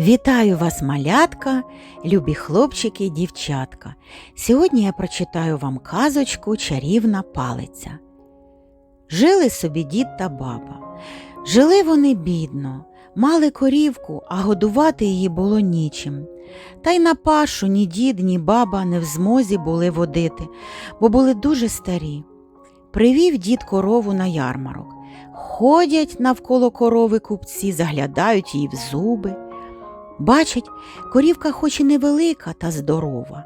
Вітаю вас, малятка, любі хлопчики і дівчатка. Сьогодні я прочитаю вам казочку Чарівна палиця. Жили собі дід та баба. Жили вони бідно, мали корівку, а годувати її було нічим. Та й на пашу ні дід, ні баба не в змозі були водити, бо були дуже старі. Привів дід корову на ярмарок. Ходять навколо корови купці, заглядають їй в зуби. Бачать, корівка хоч і невелика та здорова.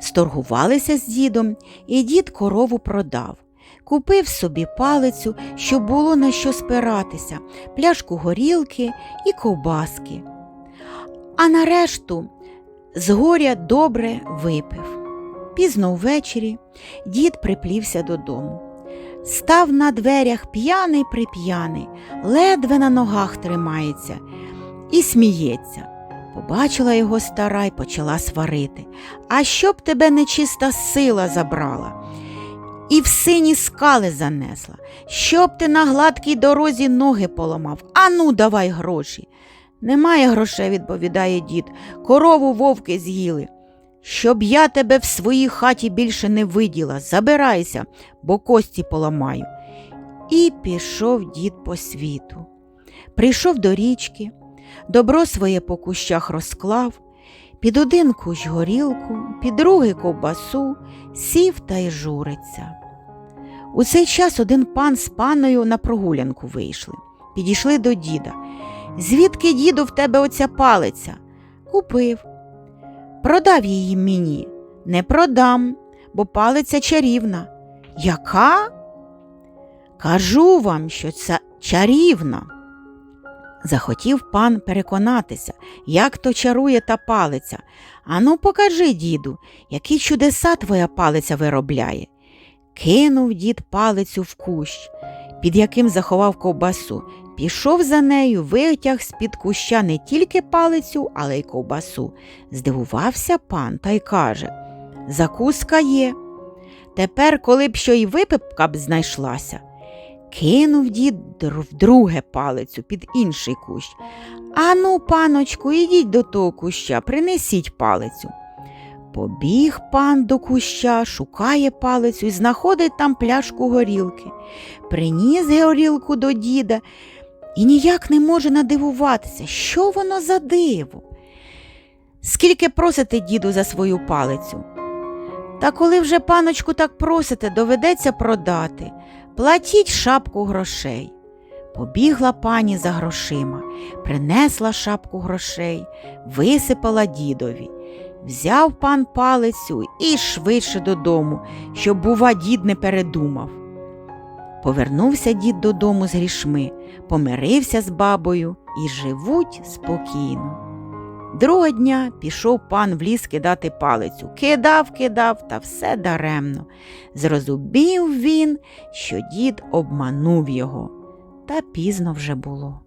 Сторгувалися з дідом, і дід корову продав. Купив собі палицю, щоб було на що спиратися, пляшку горілки і ковбаски. А нарешту з горя добре випив. Пізно ввечері дід приплівся додому. Став на дверях п'яний прип'яний, ледве на ногах тримається і сміється. Побачила його стара й почала сварити. А щоб тебе нечиста сила забрала і в сині скали занесла, щоб ти на гладкій дорозі ноги поламав. Ану, давай гроші. Немає грошей, відповідає дід, корову вовки з'їли. Щоб я тебе в своїй хаті більше не виділа, забирайся, бо кості поламаю. І пішов дід по світу. Прийшов до річки, добро своє по кущах розклав, під один кущ горілку, під другий ковбасу, сів та й журиться. У цей час один пан з паною на прогулянку вийшли, підійшли до діда. Звідки, діду, в тебе оця палиця? Купив. Продав її мені. Не продам, бо палиця чарівна. Яка? Кажу вам, що це чарівна. Захотів пан переконатися, як то чарує та палиця. Ану, покажи, діду, які чудеса твоя палиця виробляє. Кинув дід палицю в кущ, під яким заховав ковбасу. Пішов за нею, витяг з-під куща не тільки палицю, але й ковбасу. Здивувався пан та й каже Закуска є. Тепер, коли б що й випивка б знайшлася. Кинув дід вдруге палицю під інший кущ. Ану, паночку, ідіть до того куща, принесіть палицю. Побіг пан до куща, шукає палицю і знаходить там пляшку горілки. Приніс горілку до діда і ніяк не може надивуватися, що воно за диво. Скільки просите, діду, за свою палицю? Та коли вже паночку так просите, доведеться продати. Платіть шапку грошей. Побігла пані за грошима, принесла шапку грошей, висипала дідові. Взяв пан палицю і швидше додому, щоб, бува, дід не передумав. Повернувся дід додому з грішми, помирився з бабою і живуть спокійно. Другого дня пішов пан в ліс кидати палицю. Кидав, кидав, та все даремно. Зрозумів він, що дід обманув його, та пізно вже було.